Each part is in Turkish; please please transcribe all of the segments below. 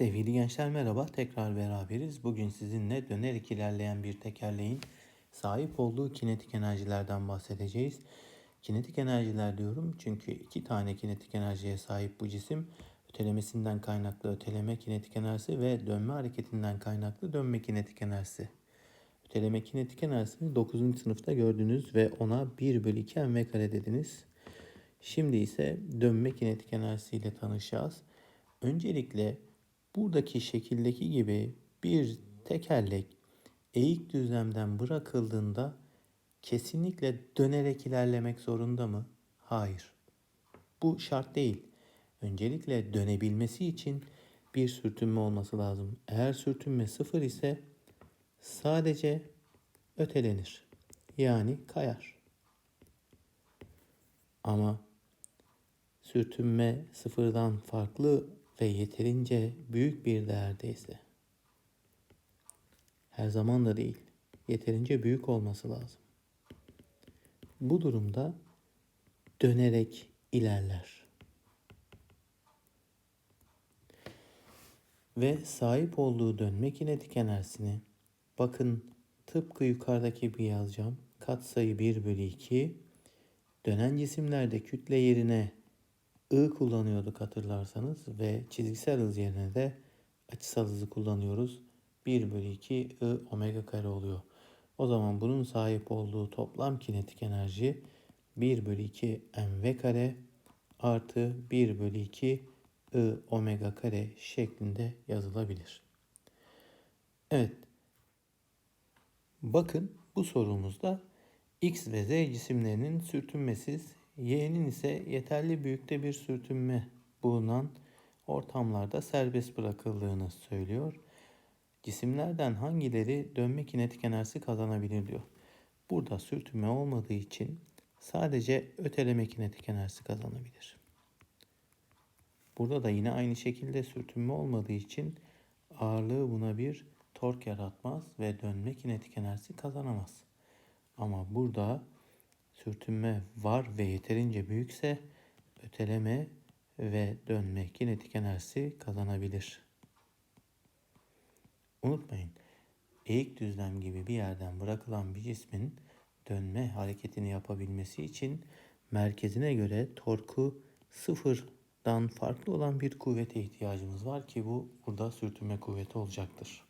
Sevgili gençler merhaba, tekrar beraberiz. Bugün sizinle dönerek ilerleyen bir tekerleğin sahip olduğu kinetik enerjilerden bahsedeceğiz. Kinetik enerjiler diyorum çünkü iki tane kinetik enerjiye sahip bu cisim. Ötelemesinden kaynaklı öteleme kinetik enerjisi ve dönme hareketinden kaynaklı dönme kinetik enerjisi. Öteleme kinetik enerjisini 9. sınıfta gördünüz ve ona 1 bölü 2 mv kare dediniz. Şimdi ise dönme kinetik enerjisiyle tanışacağız. Öncelikle buradaki şekildeki gibi bir tekerlek eğik düzlemden bırakıldığında kesinlikle dönerek ilerlemek zorunda mı? Hayır. Bu şart değil. Öncelikle dönebilmesi için bir sürtünme olması lazım. Eğer sürtünme sıfır ise sadece ötelenir. Yani kayar. Ama sürtünme sıfırdan farklı ve yeterince büyük bir değerdeyse her zaman da değil, yeterince büyük olması lazım. Bu durumda dönerek ilerler. Ve sahip olduğu dönme kinetik enerjisini bakın tıpkı yukarıdaki gibi yazacağım. Katsayı 1 bölü 2 dönen cisimlerde kütle yerine I kullanıyorduk hatırlarsanız ve çizgisel hız yerine de açısal hızı kullanıyoruz. 1 bölü 2 I omega kare oluyor. O zaman bunun sahip olduğu toplam kinetik enerji 1 bölü 2 mv kare artı 1 bölü 2 I omega kare şeklinde yazılabilir. Evet. Bakın bu sorumuzda X ve Z cisimlerinin sürtünmesiz Y'nin ise yeterli büyükte bir sürtünme bulunan ortamlarda serbest bırakıldığını söylüyor. Cisimlerden hangileri dönme kinetik enerjisi kazanabilir diyor. Burada sürtünme olmadığı için sadece öteleme kinetik enerjisi kazanabilir. Burada da yine aynı şekilde sürtünme olmadığı için ağırlığı buna bir tork yaratmaz ve dönme kinetik enerjisi kazanamaz. Ama burada sürtünme var ve yeterince büyükse öteleme ve dönme kinetik enerjisi kazanabilir. Unutmayın, eğik düzlem gibi bir yerden bırakılan bir cismin dönme hareketini yapabilmesi için merkezine göre torku sıfırdan farklı olan bir kuvvete ihtiyacımız var ki bu burada sürtünme kuvveti olacaktır.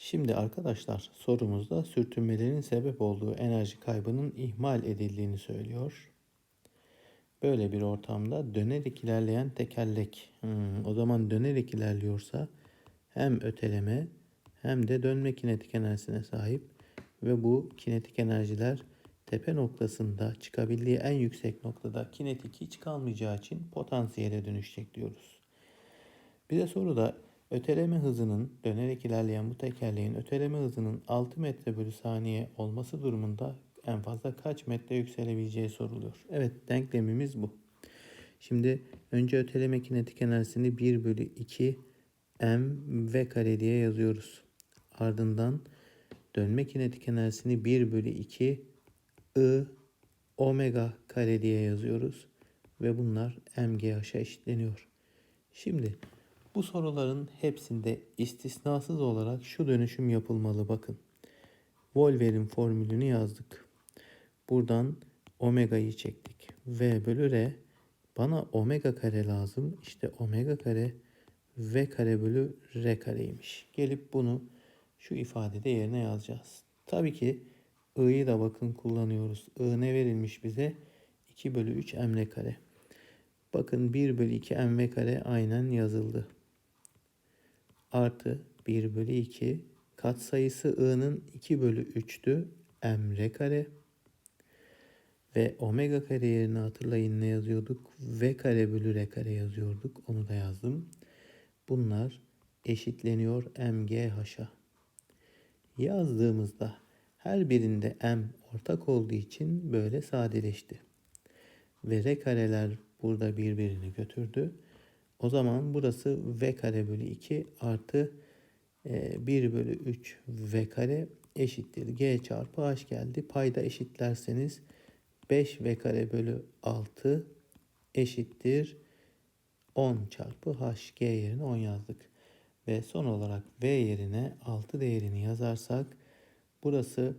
Şimdi arkadaşlar sorumuzda sürtünmelerin sebep olduğu enerji kaybının ihmal edildiğini söylüyor. Böyle bir ortamda dönerek ilerleyen tekerlek. Hmm, o zaman dönerek ilerliyorsa hem öteleme hem de dönme kinetik enerjisine sahip ve bu kinetik enerjiler tepe noktasında çıkabildiği en yüksek noktada kinetik hiç kalmayacağı için potansiyele dönüşecek diyoruz. Bir de soruda öteleme hızının dönerek ilerleyen bu tekerleğin öteleme hızının 6 metre bölü saniye olması durumunda en fazla kaç metre yükselebileceği soruluyor. Evet denklemimiz bu. Şimdi önce öteleme kinetik enerjisini 1 bölü 2 m v kare diye yazıyoruz. Ardından dönme kinetik enerjisini 1 bölü 2 I omega kare diye yazıyoruz. Ve bunlar mgh'a eşitleniyor. Şimdi bu soruların hepsinde istisnasız olarak şu dönüşüm yapılmalı bakın. Wolver'in formülünü yazdık. Buradan omega'yı çektik. V bölü R bana omega kare lazım. İşte omega kare V kare bölü R kareymiş. Gelip bunu şu ifadede yerine yazacağız. Tabii ki I'yi da bakın kullanıyoruz. I ne verilmiş bize? 2 bölü 3 m kare. Bakın 1 bölü 2 mv kare aynen yazıldı. Artı 1 bölü 2 katsayısı i'nin 2 bölü 3'tü m kare. Ve omega kare yerine hatırlayın ne yazıyorduk? V kare bölü R kare yazıyorduk. Onu da yazdım. Bunlar eşitleniyor MGH'a. Yazdığımızda her birinde M ortak olduğu için böyle sadeleşti. Ve R kareler burada birbirini götürdü. O zaman burası V kare bölü 2 artı 1 e, bölü 3 V kare eşittir. G çarpı H geldi. Payda eşitlerseniz 5 V kare bölü 6 eşittir 10 çarpı h g yerine 10 yazdık. Ve son olarak v yerine 6 değerini yazarsak burası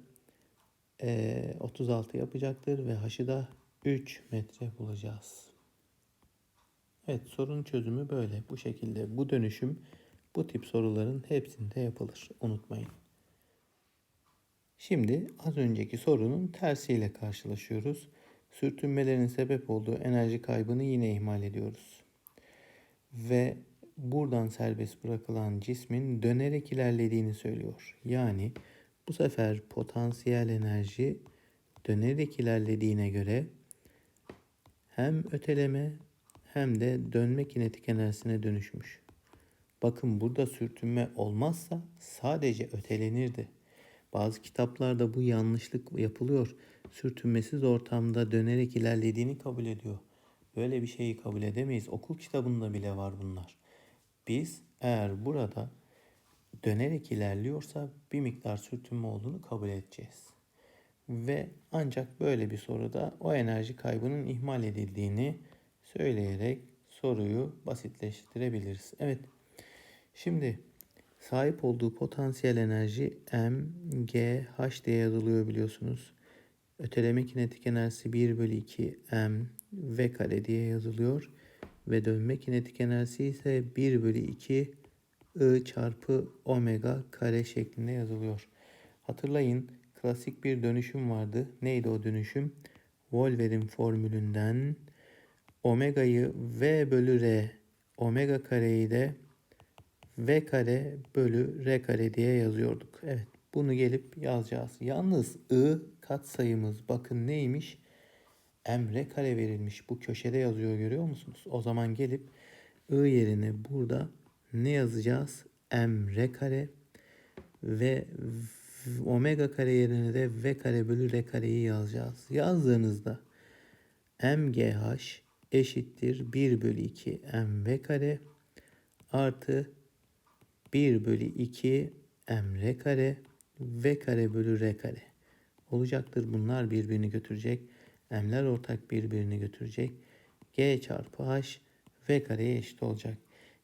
e, 36 yapacaktır ve h'ı da 3 metre bulacağız. Evet sorunun çözümü böyle. Bu şekilde bu dönüşüm bu tip soruların hepsinde yapılır. Unutmayın. Şimdi az önceki sorunun tersiyle karşılaşıyoruz. Sürtünmelerin sebep olduğu enerji kaybını yine ihmal ediyoruz. Ve buradan serbest bırakılan cismin dönerek ilerlediğini söylüyor. Yani bu sefer potansiyel enerji dönerek ilerlediğine göre hem öteleme hem de dönme kinetik enerjisine dönüşmüş. Bakın burada sürtünme olmazsa sadece ötelenirdi. Bazı kitaplarda bu yanlışlık yapılıyor. Sürtünmesiz ortamda dönerek ilerlediğini kabul ediyor. Böyle bir şeyi kabul edemeyiz. Okul kitabında bile var bunlar. Biz eğer burada dönerek ilerliyorsa bir miktar sürtünme olduğunu kabul edeceğiz. Ve ancak böyle bir soruda o enerji kaybının ihmal edildiğini söyleyerek soruyu basitleştirebiliriz. Evet. Şimdi sahip olduğu potansiyel enerji M, G, H diye yazılıyor biliyorsunuz. Öteleme kinetik enerjisi 1 bölü 2 M V kare diye yazılıyor. Ve dönme kinetik enerjisi ise 1 bölü 2 I çarpı omega kare şeklinde yazılıyor. Hatırlayın klasik bir dönüşüm vardı. Neydi o dönüşüm? Wolver'in formülünden omega'yı V bölü R, omega kareyi de V kare bölü R kare diye yazıyorduk. Evet bunu gelip yazacağız. Yalnız I katsayımız bakın neymiş? M R kare verilmiş. Bu köşede yazıyor görüyor musunuz? O zaman gelip I yerine burada ne yazacağız? M R kare ve omega kare yerine de V kare bölü R kareyi yazacağız. Yazdığınızda MGH eşittir 1 bölü 2 mv kare artı 1 bölü 2 mr kare v kare bölü r kare olacaktır. Bunlar birbirini götürecek. M'ler ortak birbirini götürecek. G çarpı H V kareye eşit olacak.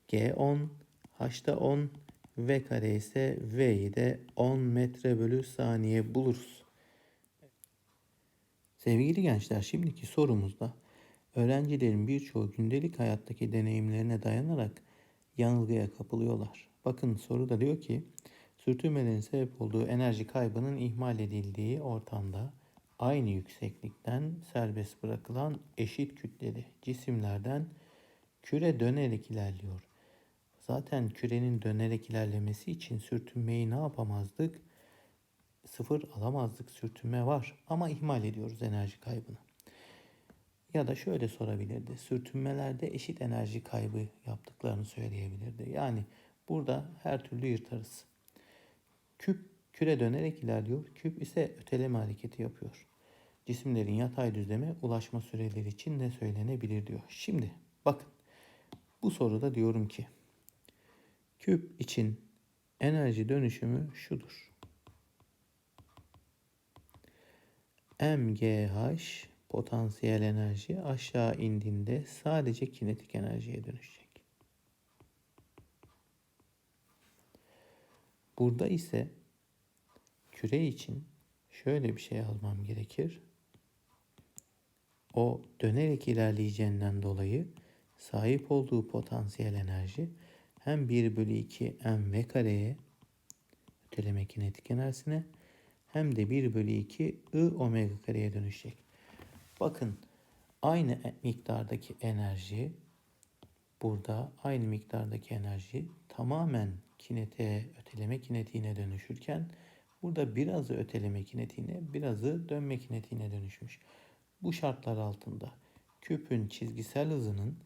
G 10, H da 10, V kare ise V'yi de 10 metre bölü saniye buluruz. Sevgili gençler şimdiki sorumuzda öğrencilerin birçoğu gündelik hayattaki deneyimlerine dayanarak yanılgıya kapılıyorlar. Bakın soruda diyor ki sürtünmelerin sebep olduğu enerji kaybının ihmal edildiği ortamda aynı yükseklikten serbest bırakılan eşit kütleli cisimlerden küre dönerek ilerliyor. Zaten kürenin dönerek ilerlemesi için sürtünmeyi ne yapamazdık? Sıfır alamazdık sürtünme var ama ihmal ediyoruz enerji kaybını. Ya da şöyle sorabilirdi. Sürtünmelerde eşit enerji kaybı yaptıklarını söyleyebilirdi. Yani burada her türlü yırtarız. Küp küre dönerek ilerliyor. Küp ise öteleme hareketi yapıyor. Cisimlerin yatay düzleme ulaşma süreleri için ne söylenebilir diyor. Şimdi bakın bu soruda diyorum ki küp için enerji dönüşümü şudur. MGH potansiyel enerji aşağı indiğinde sadece kinetik enerjiye dönüşecek. Burada ise küre için şöyle bir şey yazmam gerekir. O dönerek ilerleyeceğinden dolayı sahip olduğu potansiyel enerji hem 1 bölü 2 mv kareye öteleme kinetik enerjisine hem de 1 bölü 2 I omega kareye dönüşecek. Bakın aynı miktardaki enerji burada aynı miktardaki enerji tamamen kinetiğe, öteleme kinetiğine dönüşürken burada birazı öteleme kinetiğine, birazı dönme kinetiğine dönüşmüş. Bu şartlar altında küpün çizgisel hızının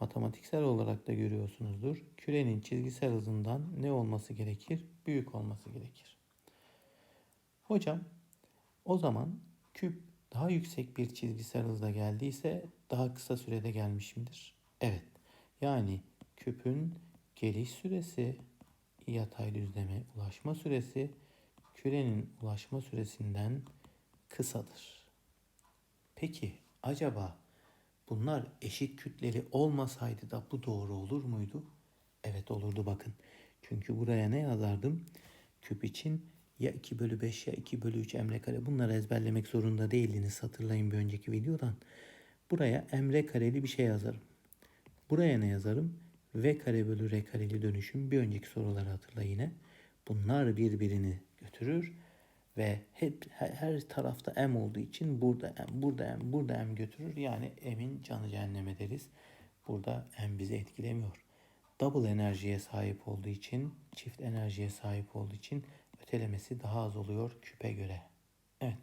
matematiksel olarak da görüyorsunuzdur. Kürenin çizgisel hızından ne olması gerekir? Büyük olması gerekir. Hocam o zaman küp daha yüksek bir çizgisel hızla geldiyse daha kısa sürede gelmişimdir. Evet. Yani küpün geliş süresi yatay düzleme ulaşma süresi kürenin ulaşma süresinden kısadır. Peki acaba bunlar eşit kütleli olmasaydı da bu doğru olur muydu? Evet olurdu bakın. Çünkü buraya ne yazardım? Küp için ya 2 bölü 5 ya 2 bölü 3 emre kare. Bunları ezberlemek zorunda değildiniz hatırlayın bir önceki videodan. Buraya emre kareli bir şey yazarım. Buraya ne yazarım? V kare bölü R kareli dönüşüm. Bir önceki soruları hatırla yine. Bunlar birbirini götürür ve hep her, tarafta M olduğu için burada M, burada M, burada M götürür. Yani M'in canı cehenneme deriz. Burada M bizi etkilemiyor. Double enerjiye sahip olduğu için, çift enerjiye sahip olduğu için ötelemesi daha az oluyor küpe göre. Evet,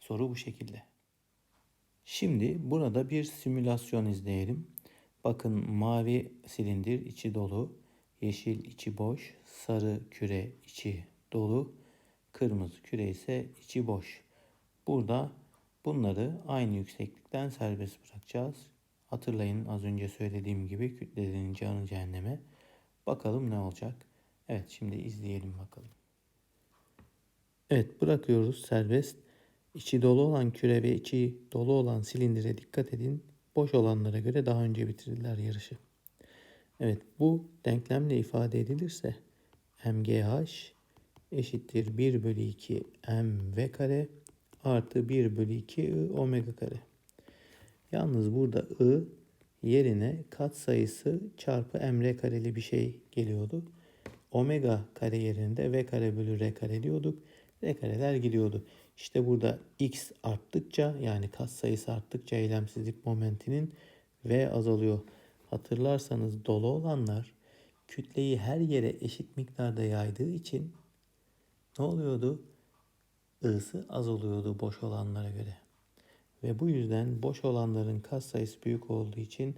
soru bu şekilde. Şimdi burada bir simülasyon izleyelim. Bakın mavi silindir içi dolu, yeşil içi boş, sarı küre içi dolu, kırmızı küre ise içi boş. Burada bunları aynı yükseklikten serbest bırakacağız. Hatırlayın az önce söylediğim gibi kütlelerin canı cehenneme. Bakalım ne olacak. Evet şimdi izleyelim bakalım. Evet bırakıyoruz serbest. İçi dolu olan küre ve içi dolu olan silindire dikkat edin. Boş olanlara göre daha önce bitirdiler yarışı. Evet bu denklemle ifade edilirse mgh eşittir 1 bölü 2 mv kare artı 1 bölü 2 i omega kare. Yalnız burada i yerine kat sayısı çarpı mr kareli bir şey geliyordu. Omega kare yerinde v kare bölü r kare diyorduk. R kareler gidiyordu. İşte burada x arttıkça yani kat sayısı arttıkça eylemsizlik momentinin v azalıyor. Hatırlarsanız dolu olanlar kütleyi her yere eşit miktarda yaydığı için ne oluyordu? I'sı az oluyordu boş olanlara göre. Ve bu yüzden boş olanların kat sayısı büyük olduğu için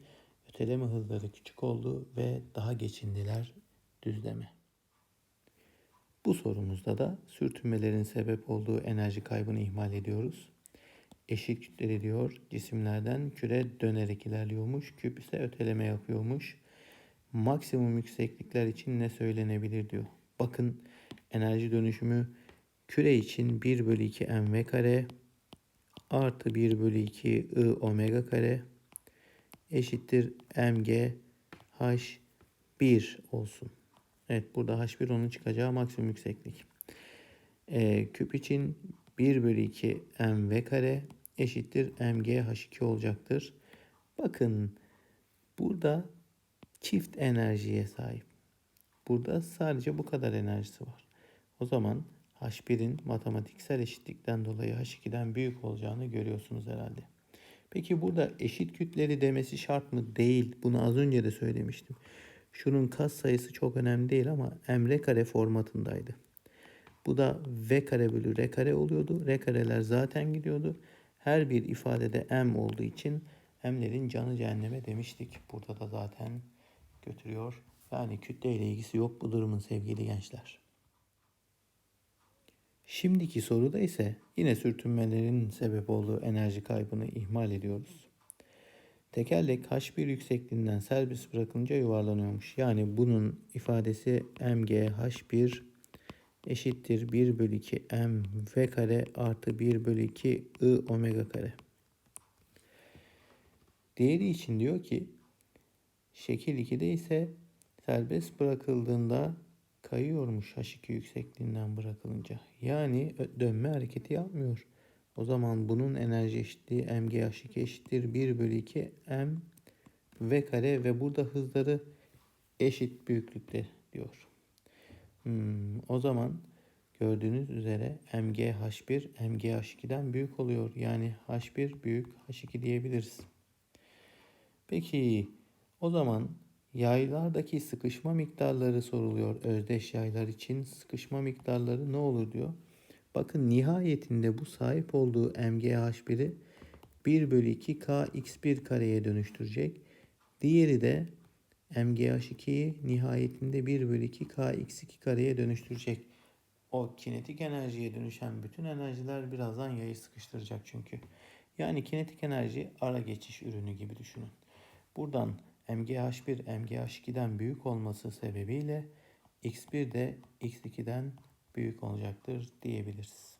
öteleme hızları küçük oldu ve daha geçindiler düzleme. Bu sorumuzda da sürtünmelerin sebep olduğu enerji kaybını ihmal ediyoruz. Eşit kütleli diyor. Cisimlerden küre dönerek ilerliyormuş. Küp ise öteleme yapıyormuş. Maksimum yükseklikler için ne söylenebilir diyor. Bakın enerji dönüşümü küre için 1 bölü 2 mv kare artı 1 bölü 2 i omega kare eşittir mg h1 olsun. Evet burada H1 onun çıkacağı maksimum yükseklik. Ee, küp için 1 bölü 2 mv kare eşittir mg h2 olacaktır. Bakın burada çift enerjiye sahip. Burada sadece bu kadar enerjisi var. O zaman H1'in matematiksel eşitlikten dolayı H2'den büyük olacağını görüyorsunuz herhalde. Peki burada eşit kütleli demesi şart mı? Değil. Bunu az önce de söylemiştim. Şunun kas sayısı çok önemli değil ama m kare formatındaydı. Bu da v kare bölü r kare oluyordu. R kareler zaten gidiyordu. Her bir ifadede m olduğu için m'lerin canı cehenneme demiştik. Burada da zaten götürüyor. Yani kütle ile ilgisi yok bu durumun sevgili gençler. Şimdiki soruda ise yine sürtünmelerin sebep olduğu enerji kaybını ihmal ediyoruz. Tekerlek H1 yüksekliğinden serbest bırakınca yuvarlanıyormuş. Yani bunun ifadesi mg H1 eşittir 1 bölü 2 m v kare artı 1 bölü 2 i omega kare. Diğeri için diyor ki şekil 2'de ise serbest bırakıldığında kayıyormuş H2 yüksekliğinden bırakılınca. Yani dönme hareketi yapmıyor. O zaman bunun enerji eşitliği mgh2 eşittir 1 bölü 2 m v kare ve burada hızları eşit büyüklükte diyor. Hmm, o zaman gördüğünüz üzere mgh1 mgh2'den büyük oluyor. Yani h1 büyük h2 diyebiliriz. Peki o zaman yaylardaki sıkışma miktarları soruluyor. Özdeş yaylar için sıkışma miktarları ne olur diyor. Bakın nihayetinde bu sahip olduğu MGH1'i 1 bölü 2 KX1 kareye dönüştürecek. Diğeri de MGH2'yi nihayetinde 1 bölü 2 KX2 kareye dönüştürecek. O kinetik enerjiye dönüşen bütün enerjiler birazdan yayı sıkıştıracak çünkü. Yani kinetik enerji ara geçiş ürünü gibi düşünün. Buradan MGH1 MGH2'den büyük olması sebebiyle X1 de X2'den büyük olacaktır diyebiliriz.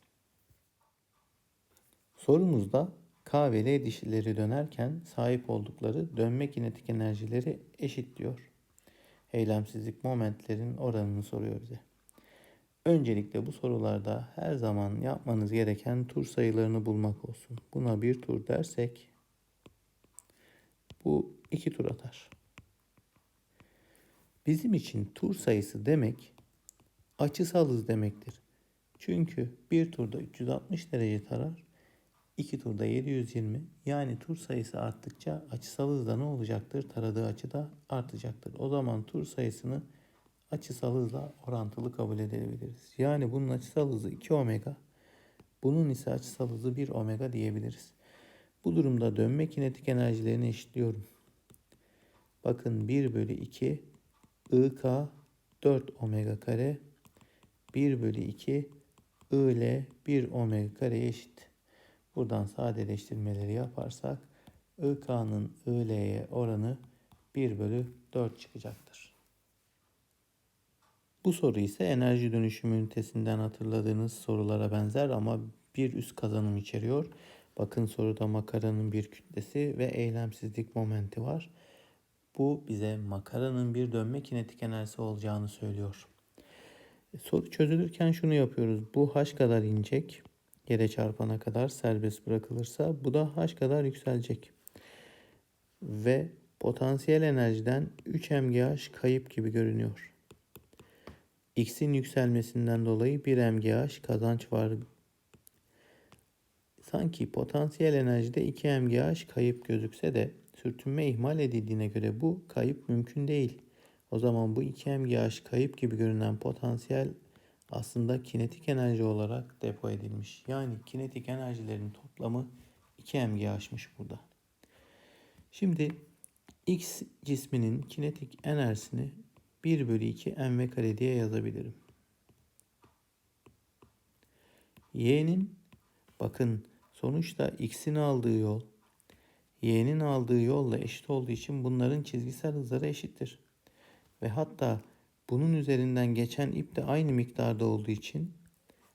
Sorumuzda K ve L dişileri dönerken sahip oldukları dönme kinetik enerjileri eşit diyor. Eylemsizlik momentlerin oranını soruyor bize. Öncelikle bu sorularda her zaman yapmanız gereken tur sayılarını bulmak olsun. Buna bir tur dersek bu iki tur atar. Bizim için tur sayısı demek açısal hız demektir. Çünkü bir turda 360 derece tarar, iki turda 720 yani tur sayısı arttıkça açısal hızda ne olacaktır? Taradığı açı da artacaktır. O zaman tur sayısını açısal hızla orantılı kabul edebiliriz. Yani bunun açısal hızı 2 omega, bunun ise açısal hızı 1 omega diyebiliriz. Bu durumda dönme kinetik enerjilerini eşitliyorum. Bakın 1 bölü 2 IK 4 omega kare 1 bölü 2 IL 1 omega kare eşit. Buradan sadeleştirmeleri yaparsak IK'nın IL'ye oranı 1 bölü 4 çıkacaktır. Bu soru ise enerji dönüşümü ünitesinden hatırladığınız sorulara benzer ama bir üst kazanım içeriyor. Bakın soruda makaranın bir kütlesi ve eylemsizlik momenti var. Bu bize makaranın bir dönme kinetik enerjisi olacağını söylüyor. Soru çözülürken şunu yapıyoruz. Bu h kadar inecek. Yere çarpana kadar serbest bırakılırsa bu da h kadar yükselecek. Ve potansiyel enerjiden 3 mgh kayıp gibi görünüyor. X'in yükselmesinden dolayı 1 mgh kazanç var. Sanki potansiyel enerjide 2 mgh kayıp gözükse de sürtünme ihmal edildiğine göre bu kayıp mümkün değil. O zaman bu 2 mgh kayıp gibi görünen potansiyel aslında kinetik enerji olarak depo edilmiş. Yani kinetik enerjilerin toplamı 2 mgh'mış burada. Şimdi X cisminin kinetik enerjisini 1 bölü 2 mv kare diye yazabilirim. Y'nin bakın sonuçta X'in aldığı yol Y'nin aldığı yolla eşit olduğu için bunların çizgisel hızları eşittir. Ve hatta bunun üzerinden geçen ip de aynı miktarda olduğu için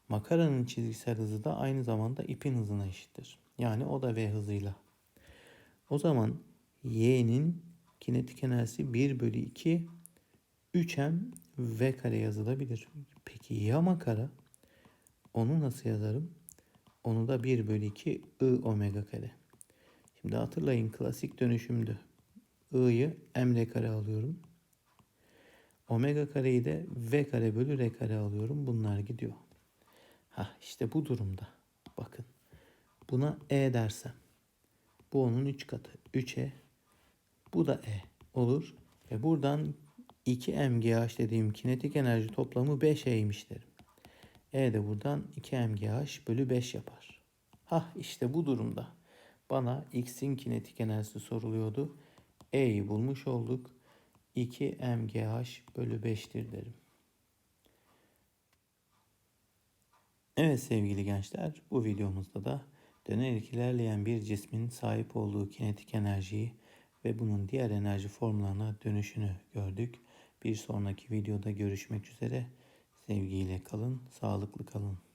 makaranın çizgisel hızı da aynı zamanda ipin hızına eşittir. Yani o da V hızıyla. O zaman Y'nin kinetik enerjisi 1 bölü 2 3m V kare yazılabilir. Peki ya makara? Onu nasıl yazarım? Onu da 1 bölü 2 I omega kare. Şimdi hatırlayın klasik dönüşümdü. I'yı m kare alıyorum. Omega kareyi de v kare bölü r kare alıyorum. Bunlar gidiyor. Ha işte bu durumda. Bakın. Buna e dersem. Bu onun 3 katı. 3e. Bu da e olur. Ve buradan 2 mgh dediğim kinetik enerji toplamı 5e'ymiş derim. E de buradan 2 mgh bölü 5 yapar. Ha işte bu durumda. Bana x'in kinetik enerjisi soruluyordu. E'yi bulmuş olduk. 2 mgh bölü 5'tir derim. Evet sevgili gençler bu videomuzda da dönerek ilerleyen bir cismin sahip olduğu kinetik enerjiyi ve bunun diğer enerji formlarına dönüşünü gördük. Bir sonraki videoda görüşmek üzere. Sevgiyle kalın, sağlıklı kalın.